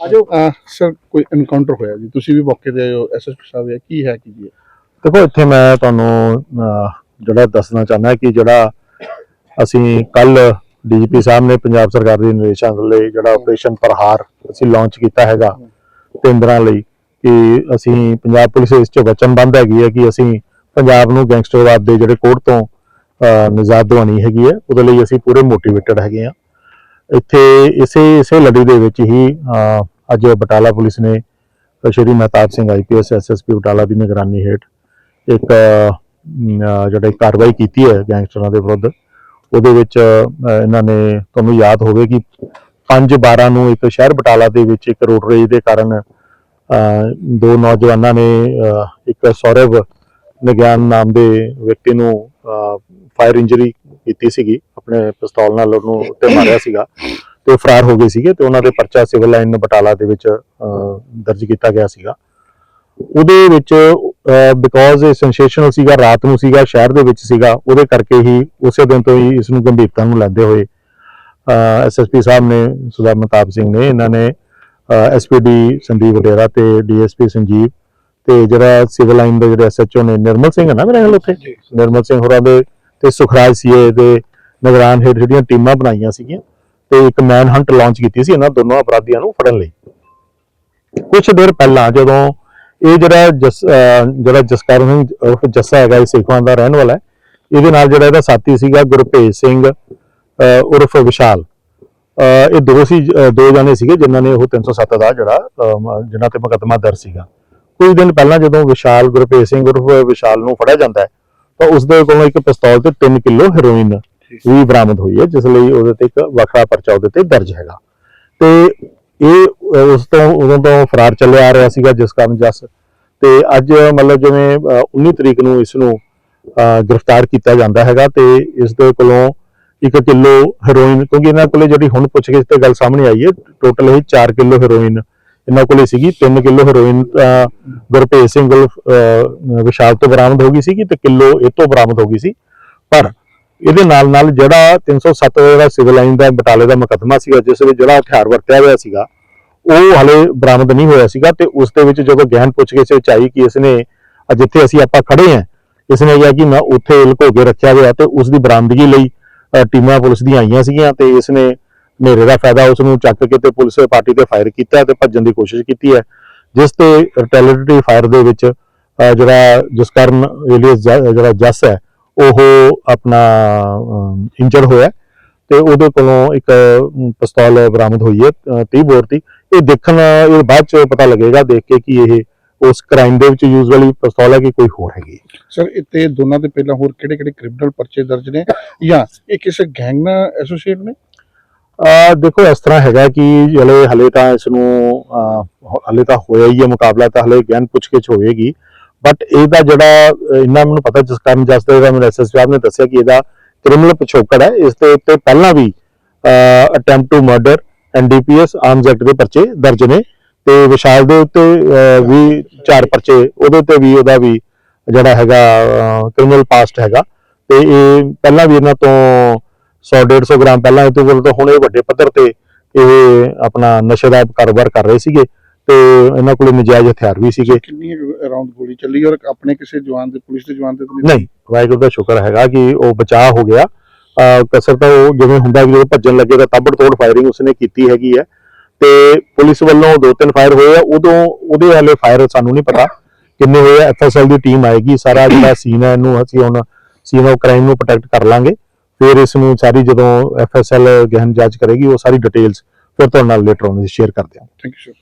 ਆਜੋ। ਸਰ ਕੋਈ ਐਨਕਾਊਂਟਰ ਹੋਇਆ ਜੀ? ਤੁਸੀਂ ਵੀ ਮੌਕੇ ਤੇ ਹੋ। ਐਸਐਸਪੀ ਸਾਹਿਬ ਇਹ ਕੀ ਹੈ ਕੀ ਜੀ ਦੇਖੋ ਇੱਥੇ ਮੈਂ ਤੁਹਾਨੂੰ ਜਿਹੜਾ ਦੱਸਣਾ ਚਾਹੁੰਦਾ ਕਿ ਜਿਹੜਾ ਅਸੀਂ ਕੱਲ ਡੀਜੀਪੀ ਸਾਹਿਬ ਨੇ ਪੰਜਾਬ ਸਰਕਾਰ ਦੇ ਨਿਰਦੇਸ਼ਾਂ ਲਈ ਜਿਹੜਾ ਆਪਰੇਸ਼ਨ ਪ੍ਰਹਾਰ ਅਸੀਂ ਲਾਂਚ ਕੀਤਾ ਹੈਗਾ ਦਿਨਾਂ ਲਈ ਕਿ ਅਸੀਂ ਪੰਜਾਬ ਪੁਲਿਸ ਇਸ ਚ ਵਚਨਬੰਦ ਹੈਗੀ ਹੈ ਕਿ ਅਸੀਂ ਪੰਜਾਬ ਨੂੰ ਗੈਂਗਸਟਰਵਾਦ ਦੇ ਜਿਹੜੇ ਕੋਡ ਤੋਂ ਨਿਜਾਤ ਦਿਵਾਉਣੀ ਹੈਗੀ ਹੈ। ਉਹਦੇ ਲਈ ਅਸੀਂ ਪੂਰੇ ਮੋਟੀਵੇਟਡ ਹੈਗੇ ਆ ਇੱਥੇ ਇਸੇ ਇਸੇ ਲੜੀ ਦੇ ਵਿੱਚ ਹੀ ਅੱਜ ਬਟਾਲਾ ਪੁਲਿਸ ਨੇ ਸ਼੍ਰੀ ਮਹਿਤਾਬ ਸਿੰਘ ਆਈਪੀਐਸ ਐਸਐਸਪੀ ਬਟਾਲਾ ਦੀ ਨਿਗਰਾਨੀ ਹੇਠ ਇੱਕ ਅਮ, ਜਿਹੜਾ ਕਾਰਵਾਈ ਕੀਤੀ ਹੈ ਗੈਂਗਸਟਰਾਂ ਦੇ ਵਿਰੁੱਧ ਉਹਦੇ ਵਿੱਚ ਇਹਨਾਂ ਨੇ ਤੁਹਾਨੂੰ ਯਾਦ ਹੋਵੇ ਕਿ 5/12 ਨੂੰ ਇੱਕ ਸ਼ਹਿਰ ਬਟਾਲਾ ਦੇ ਵਿੱਚ ਇੱਕ ਰੋਡ ਰੇਜ ਦੇ ਕਾਰਨ ਦੋ ਨੌਜਵਾਨਾਂ ਨੇ ਇੱਕ ਸੌਰਵ ਨਿਗਿਆਨ ਨਾਮ ਦੇ ਵਿਅਕਤੀ ਨੂੰ ਫਾਇਰ ਇੰਜਰੀ ਕੀਤੀ ਸੀਗੀ ਆਪਣੇ ਪਿਸਤੌਲ ਨਾਲ ਉਹਨੂੰ ਉੱਤੇ ਮਾਰਿਆ ਸੀਗਾ ਤੇ ਉਹ ਫਰਾਰ ਹੋ ਗਏ ਸੀਗੇ ਤੇ ਉਹਨਾਂ ਦੇ ਪਰਚਾ ਸਿਵਲ ਲਾਈਨ ਬਟਾਲਾ ਦੇ ਵਿੱਚ ਦਰਜ ਕੀਤਾ ਗਿਆ ਸੀਗਾ। ਉਹਦੇ ਵਿੱਚ ਬਿਕੋਜ਼ ਇਹ ਸੈਂਸੇਸ਼ਨਲ ਸੀਗਾ ਰਾਤ ਨੂੰ ਸੀਗਾ ਸ਼ਹਿਰ ਦੇ ਵਿੱਚ ਸੀਗਾ ਉਹਦੇ ਕਰਕੇ ਹੀ ਉਸੇ ਦਿਨ ਤੋਂ ਹੀ ਇਸ ਨੂੰ ਗੰਭੀਰਤਾ ਨੂੰ ਲੈਂਦੇ ਹੋਏ ਐਸਐਸਪੀ ਸਾਹਿਬ ਨੇ ਸੁਦਾ ਮਤਾਬ ਸਿੰਘ ਨੇ ਇਹਨਾਂ ਨੇ ਐਸਪੀਡੀ ਸੰਦੀਪ ਵਡੇਰਾ ਤੇ ਡੀਐਸਪੀ ਸੰਜੀਵ ਤੇ ਜਿਹੜਾ ਸਿਵਲ ਲਾਈਨ ਦੇ ਜਿਹੜੇ ਐਸਐਚਓ ਨੇ ਨਿਰਮਲ ਸਿੰਘ ਹੈ ਨਾ ਮੇਰੇ ਖਿਆਲ ਉੱਥੇ? ਨਿਰਮਲ ਸਿੰਘ ਹੋਰਾਂ ਦੇ ਤੇ ਸੁਖਰਾਜ ਸੀਏ ਦੇ ਨਿਗਰਾਨ ਹੇਠ ਜਿਹੜੀਆਂ ਟੀਮਾਂ ਬਣਾਈਆਂ ਸੀਗੀਆਂ ਤੇ ਇੱਕ ਮੈਨ ਹੰਟ ਲਾਂਚ ਕੀਤੀ ਸੀ ਇਹਨਾਂ ਦੋਨੋਂ ਅਪਰਾਧੀਆਂ ਨੂੰ ਫੜਨ ਲਈ। ਕੁਝ ਦੇਰ ਪਹਿਲਾਂ ਜਦੋਂ ਇਹ ਜਿਹੜਾ ਜਸ ਜਿਹੜਾ ਜਸਕਰਨ ਸਿੰਘ ਉਰਫ ਜੱਸਾ ਹੈਗਾ ਇਹ ਸੇਖਵਾਂ ਦਾ ਰਹਿਣ ਵਾਲਾ ਹੈ ਇਹਦੇ ਨਾਲ ਜਿਹੜਾ ਇਹਦਾ ਸਾਥੀ ਸੀਗਾ ਗੁਰਭੇਜ ਸਿੰਘ ਅਹ ਉਰਫ ਵਿਸ਼ਾਲ। ਇਹ ਦੋ ਸੀ ਦੋ ਜਣੇ ਸੀਗੇ ਜਿਨ੍ਹਾਂ ਨੇ ਉਹ 307 ਦਾ ਜਿਹੜਾ ਅਹ, ਜਿਨ੍ਹਾਂ ਤੇ ਮੁਕੱਦਮਾ ਦਰਜ ਸੀਗਾ। ਕੁਝ ਦਿਨ ਪਹਿਲਾਂ ਜਦੋਂ ਵਿਸ਼ਾਲ ਗੁਰਭੇਜ ਸਿੰਘ ਉਰਫ ਵਿਸ਼ਾਲ ਨੂੰ ਫੜਿਆ ਜਾਂਦਾ ਹੈ ਤਾਂ ਉਸ ਦੇ ਕੋਲੋਂ ਇੱਕ ਪਿਸਤੌਲ ਤੇ 3 ਕਿਲੋ ਹੈਰੋਇਨ ਵੀ ਬਰਾਮਦ ਹੋਈ ਹੈ ਜਿਸ ਲਈ ਉਹਦੇ ਤੇ ਇੱਕ ਵੱਖਰਾ ਪਰਚਾ ਉਹਦੇ ਤੇ ਦਰਜ ਹੈਗਾ। ਤੇ ਇਹ ਉਸ ਤੋਂ ਉਦੋਂ ਤੋਂ ਫਰਾਰ ਚੱਲਿਆ ਆ ਰਿਹਾ ਸੀਗਾ ਜਿਸ ਕਾਰਨ ਜਸ। ਤੇ ਅੱਜ ਮਤਲਬ ਜਿਵੇਂ ਅਹ, 19 ਤਰੀਕ ਨੂੰ ਇਸ ਨੂੰ ਗ੍ਰਿਫਤਾਰ ਕੀਤਾ ਜਾਂਦਾ ਹੈਗਾ ਤੇ ਇਸ ਦੇ ਕੋਲੋਂ 1 ਕਿਲੋ ਹੈਰੋਇਨ ਕਿਉਂਕਿ ਇਹਨਾਂ ਕੋਲੇ ਜਿਹੜੀ ਹੁਣ ਪੁੱਛਗਿੱਛ ਤੇ ਗੱਲ ਸਾਹਮਣੇ ਆਈ ਹੈ ਟੋਟਲ ਇਹ 4 ਕਿਲੋ ਹੈਰੋਇਨ ਇਹਨਾਂ ਕੋਲੇ ਸੀਗੀ 3 ਕਿਲੋ ਹੈਰੋਇਨ ਅਹ, ਸਿੰਘ ਵਿਸ਼ਾਲ ਤੋਂ ਬਰਾਮਦ ਹੋ ਗਈ ਸੀਗੀ ਤੇ ਕਿਲੋ ਇਹ ਤੋਂ ਬਰਾਮਦ ਹੋ ਗਈ ਸੀ। ਪਰ ਇਹਦੇ ਨਾਲ ਨਾਲ ਜਿਹੜਾ 307 ਜਿਹੜਾ ਸਿਵਲ ਲਾਈਨ ਦਾ ਬਟਾਲੇ ਦਾ ਮੁਕੱਦਮਾ ਸੀਗਾ ਜਿਸ ਵਿੱਚ ਜਿਹੜਾ ਹਥਿਆਰ ਵਰਤਿਆ ਹੋਇਆ ਸੀਗਾ ਉਹ ਹਲੇ ਬਰਾਮਦ ਨਹੀਂ ਹੋਇਆ ਸੀਗਾ ਤੇ ਉਸ ਦੇ ਵਿੱਚ ਜਦੋਂ ਗਹਿਨ ਪੁੱਛਗਿੱਛ ਵਿੱਚ ਆਈ ਕਿ ਇਸਨੇ ਅਹ ਜਿੱਥੇ ਅਸੀਂ ਆਪਾਂ ਖੜੇ ਆਂ ਇਸਨੇ ਕਿਹਾ ਕਿ ਮੈਂ ਉੱਥੇ ਲੁਕੋ ਕੇ ਰੱਖਿਆ ਹੋਇਆ ਤੇ ਉਸ ਦੀ ਬਰਾਮਦਗੀ ਲਈ ਟੀਮਾਂ ਪੁਲਿਸ ਦੀਆਂ ਆਈਆਂ ਸੀਗੀਆਂ ਤੇ ਇਸਨੇ ਹਨੇਰੇ ਦਾ ਫਾਇਦਾ ਉਸ ਨੂੰ ਚੱਕ ਕੇ ਤੇ ਪੁਲਿਸ ਪਾਰਟੀ ਤੇ ਫਾਇਰ ਕੀਤਾ ਤੇ ਭੱਜਣ ਦੀ ਕੋਸ਼ਿਸ਼ ਕੀਤੀ ਹੈ। ਜਿਸ ਤੇ ਰਿਟੈਲੀਟਰੀ ਫਾਇਰ ਦੇ ਵਿੱਚ ਜਿਹੜਾ ਜਿਸ ਕਾਰਨ ਏਲੀਅਸ ਜਿਹੜਾ ਜਸ ਹੈ ਉਹ ਆਪਣਾ ਇੰਜਰ ਹੋਇਆ ਤੇ ਉਹਦੇ ਕੋਲੋਂ ਇੱਕ ਪਿਸਤੌਲ ਬਰਾਮਦ ਹੋਈ ਹੈ ਅਹ, 30 ਬੋਰ ਦੀ। ਇਹ ਦੇਖਣ ਇਹ ਬਾਅਦ ਚ ਪਤਾ ਲੱਗੇਗਾ ਦੇਖ ਕੇ ਕਿ ਇਹ ਉਸ ਕ੍ਰਾਈਮ ਦੇ ਵਿੱਚ ਯੂਜ਼ ਵਾਲੀ ਪਿਸਤੌਲ ਹੈ ਕਿ ਕੋਈ ਹੋਰ ਹੈਗੀ ਸਰ ਇੱਥੇ ਦੋਨਾਂ ਦੇ ਪਹਿਲਾਂ ਹੋਰ ਕਿਹੜੇ ਕਿਹੜੇ ਕ੍ਰਿਮੀਨਲ ਪਰਚੇ ਦਰਜ ਨੇ? ਜਾਂ ਇਹ ਕਿਸੇ ਗੈਂਗ ਨਾਲ ਐਸੋਸੀਏਟ ਨੇ? ਅਹ ਦੇਖੋ ਇਸ ਤਰ੍ਹਾਂ ਹੈਗਾ ਕਿ ਹਲੇ ਹਲੇ ਤਾਂ ਇਸ ਨੂੰ ਅਹ, ਹਲੇ ਤਾਂ ਹੋਇਆ ਹੀ ਹੈ ਮੁਕਾਬਲਾ ਤਾਂ ਹਲੇ ਗਿਆਨ ਪੁੱਛਗਿੱਛ ਹੋਵੇਗੀ ਬਟ ਇਹਦਾ ਜਿਹੜਾ ਅਹ, ਇੰਨਾ ਮੈਨੂੰ ਪਤਾ ਜਿਸ ਕਾਰਨ ਜਸ ਦੇ ਦਾ ਮੈਨੂੰ ਐਸਐਸ ਸਾਹਿਬ ਨੇ ਦੱਸਿਆ ਕਿ ਇਹਦਾ ਕ੍ਰਿਮੀਨਲ ਪਿਛੋਕੜ ਹੈ। ਇਸ ਦੇ ਉੱਤੇ ਪਹਿਲਾਂ ਵੀ attempt to murder NDPS arms act ਦੇ ਪਰਚੇ ਦਰਜ ਨੇ। ਤੇ ਵਿਸ਼ਾਲ ਦੇ ਉੱਤੇ ਵੀ ਚਾਰ ਪਰਚੇ ਉਹਦੇ 'ਤੇ ਵੀ ਉਹਦਾ ਵੀ ਜਿਹੜਾ ਹੈਗਾ ਕ੍ਰਿਮੀਨਲ ਪਾਸਟ ਹੈਗਾ। ਤੇ ਇਹ ਪਹਿਲਾਂ ਵੀ ਇਹਨਾਂ ਤੋਂ 100 150 ਗ੍ਰਾਮ ਪਹਿਲਾਂ ਇਹ ਤੋਂ ਤਾਂ ਹੁਣ ਇਹ ਵੱਡੇ ਪੱਧਰ ਤੇ ਇਹ ਆਪਣਾ ਨਸ਼ੇ ਦਾ ਕਾਰੋਬਾਰ ਕਰ ਰਹੇ ਸੀਗੇ ਤੇ ਇਹਨਾਂ ਕੋਲ ਨਜਾਇਜ਼ ਹਥਿਆਰ ਵੀ ਸੀਗੇ। ਕਿੰਨੀ ਅਰਾਊਂਡ ਗੋਲੀ ਚੱਲੀ ਔਰ ਆਪਣੇ ਕਿਸੇ ਜਵਾਨ ਦੇ ਪੁਲਿਸ ਦੇ ਜਵਾਨ ਦੇ ਤਾਂ ਨਹੀਂ ਵਾਹਿਗੁਰੂ ਦਾ ਸ਼ੁਕਰ ਹੈਗਾ ਕਿ ਉਹ ਬਚਾਅ ਹੋ ਗਿਆ। ਕਸਰ ਤਾਂ ਉਹ ਜਿਵੇਂ ਹੁੰਦਾ ਵੀ ਜਦੋਂ ਭੱਜਣ ਲੱਗੇ ਤਾਂ ਤਾਬੜ ਤੋੜ ਫਾਇਰਿੰਗ ਉਸਨੇ ਕੀਤੀ ਹੈਗੀ ਹੈ। ਤੇ ਪੁਲਿਸ ਵੱਲੋਂ ਦੋ ਤਿੰਨ ਫਾਇਰ ਹੋਏ ਆ ਉਦੋਂ ਉਹਦੇ ਵਾਲੇ ਫਾਇਰ ਸਾਨੂੰ ਨਹੀਂ ਪਤਾ ਕਿੰਨੇ ਹੋਏ ਐਫਐਸਐਲ ਦੀ ਟੀਮ ਆਏਗੀ ਸਾਰਾ ਜਿਹੜਾ ਸੀਨ ਹੈ ਇਹਨੂੰ ਅਸੀਂ ਹੁਣ ਸੀਨ ਆਫ ਕ੍ਰਾਈਮ ਨੂੰ ਪ੍ਰੋਟੈਕਟ ਕਰ ਲਾਂਗੇ। ਫਿਰ ਇਸ ਨੂੰ ਸਾਰੀ ਜਦੋਂ ਐਫਐਸਐਲ ਗਹਿਨ ਜਾਂਚ ਕਰੇਗੀ, ਉਹ ਸਾਰੀ ਡਿਟੇਲਸ ਫਿਰ ਤੁਹਾਡੇ ਨਾਲ ਲੇਟਰ ਔਨ ਸ਼ੇਅਰ ਕਰਦੇ ਹਾਂ। Thank you sir